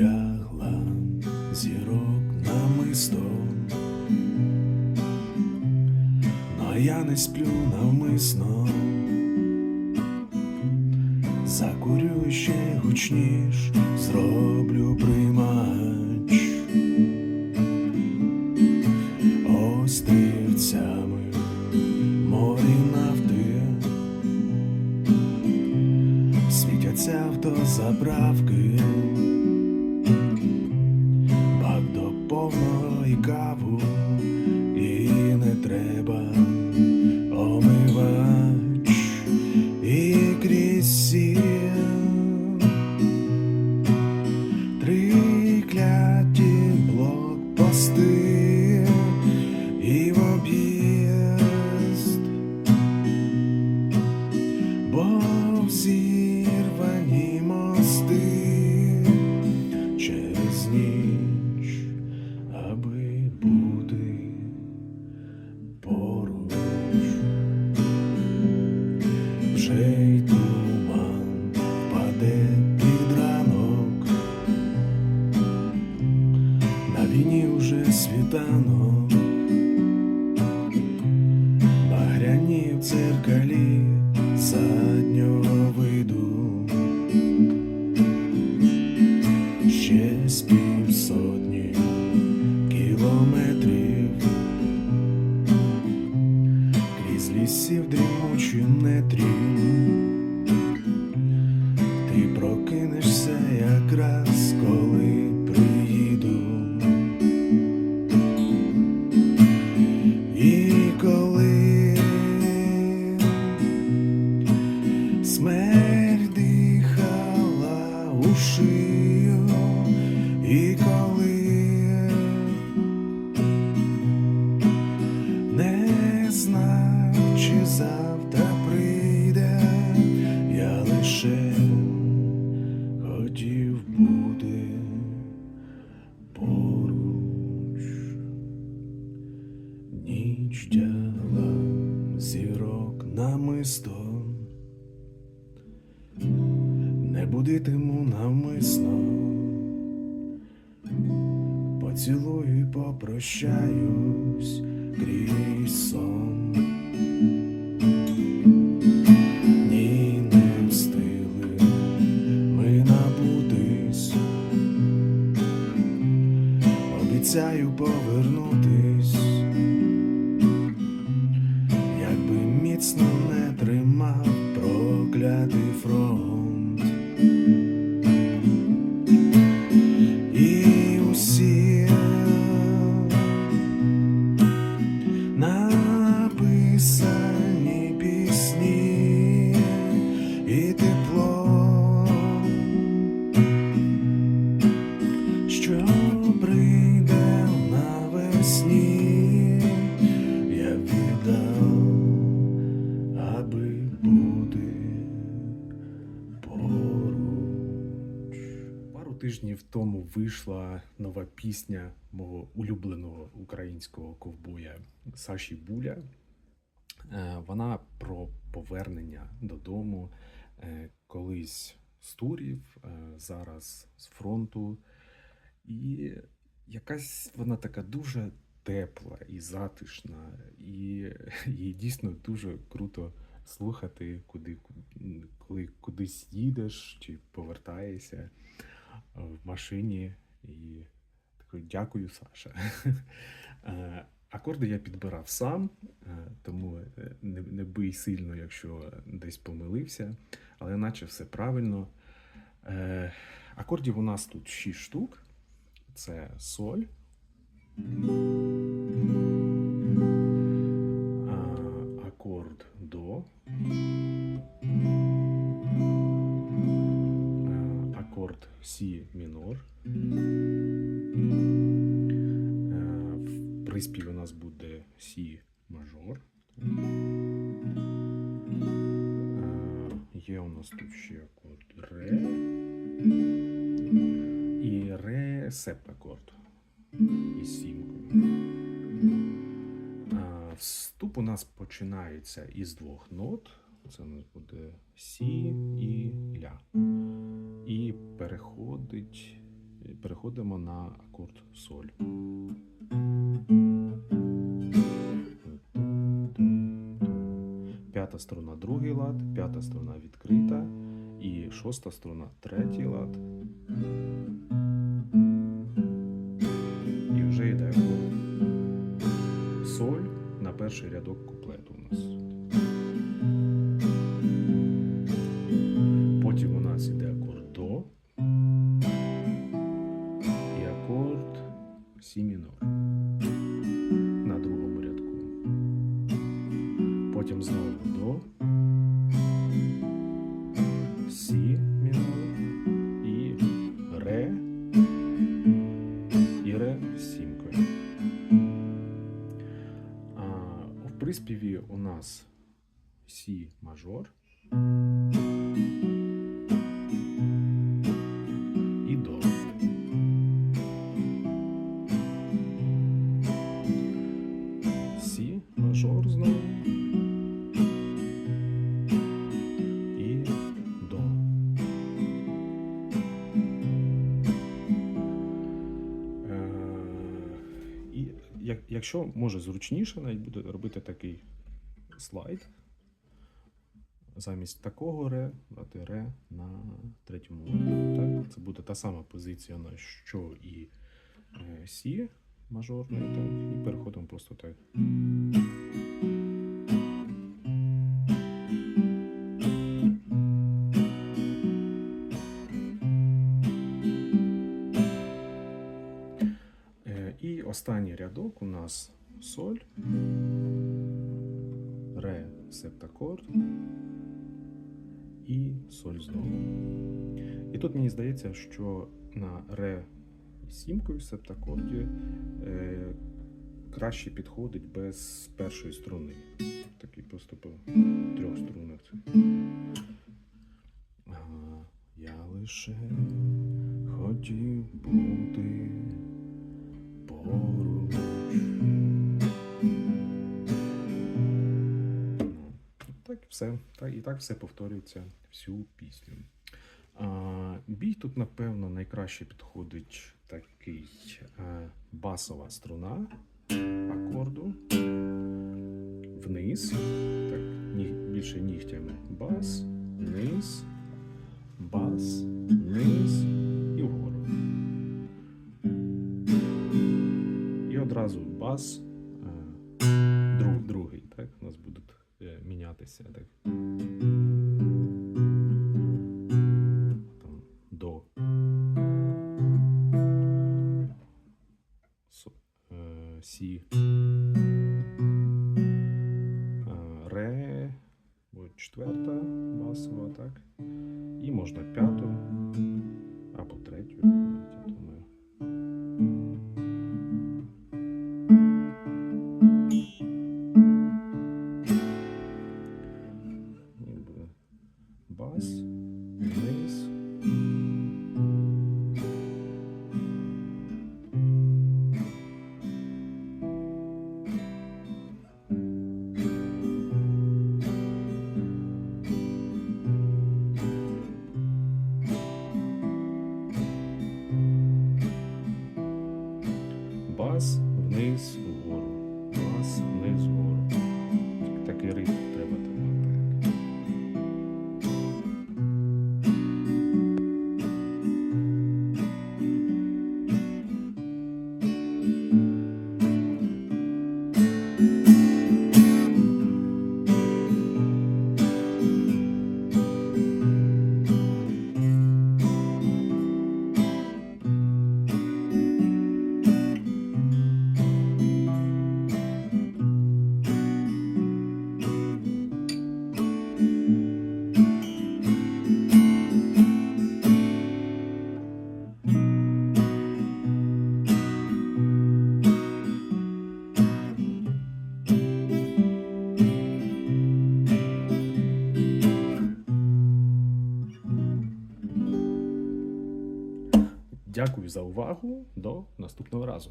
тягла зірок намисто, но я не сплю навмисно, закурю ще гучніш, зроблю приймач треба омивач і крізь сіл. Трикляті блокпости і в об'їзд, бо взірвані світанок, завтра прийде, я лише хотів бути поруч. Ніч тягла зірок намисто, не будитиму навмисно, поцілую і попрощаюсь крізь сон. Обіцяю повернутись, тижнів тому вийшла нова пісня мого улюбленого українського ковбоя Саші Буля. Е, Вона про повернення додому е, колись з турів, е, зараз з фронту. І якась вона така дуже тепла і затишна, і її дійсно дуже круто слухати, куди, коли кудись їдеш чи повертаєшся в машині. І такий дякую, Саша. Е, Акорди я підбирав сам, е, тому е, не, не бий сильно, якщо десь помилився, але наче все правильно. Е, Акордів у нас тут 6 штук. Це соль. Акорд до. Сі мінор. Е, В приспіві у нас буде Сі мажор. Е, Є у нас тут ще акорд ре. І ре септакорд із сімкою. Вступ у нас починається із двох нот. Це у нас буде Сі і Ля. І переходить переходимо на акорд соль. П'ята струна другий лад, п'ята струна відкрита і шоста струна третій лад. І вже йде соль на перший рядок куплету у нас. Сі мінор на другому рядку. Потім знову до Сі мінор і ре і ре з сімкою. А, в приспіві у нас Сі мажор Якщо може зручніше, навіть буде робити такий слайд. Замість такого ре дати ре на третьому. Так? Це буде та сама позиція, на що і е, Сі мажорний, так? і переходимо просто так. Останній рядок у нас соль, ре септакорд і соль знову. І тут мені здається, що на ре сімкою септакорді е, краще підходить без першої струни. Такий просто по трьох струнах. Я лише хотів бути Так і все. Так, і так все повторюється всю пісню. А, бій тут, напевно, найкраще підходить такий а, басова струна акорду. Вниз. Так, більше нігтями. Бас, вниз, бас, вниз одразу бас, е, друг, другий, так, у нас будуть е, мінятися. Так. Е, сі. Ре, от четверта басова, так. І можна п'яту або третю. Дякую за увагу. До наступного разу.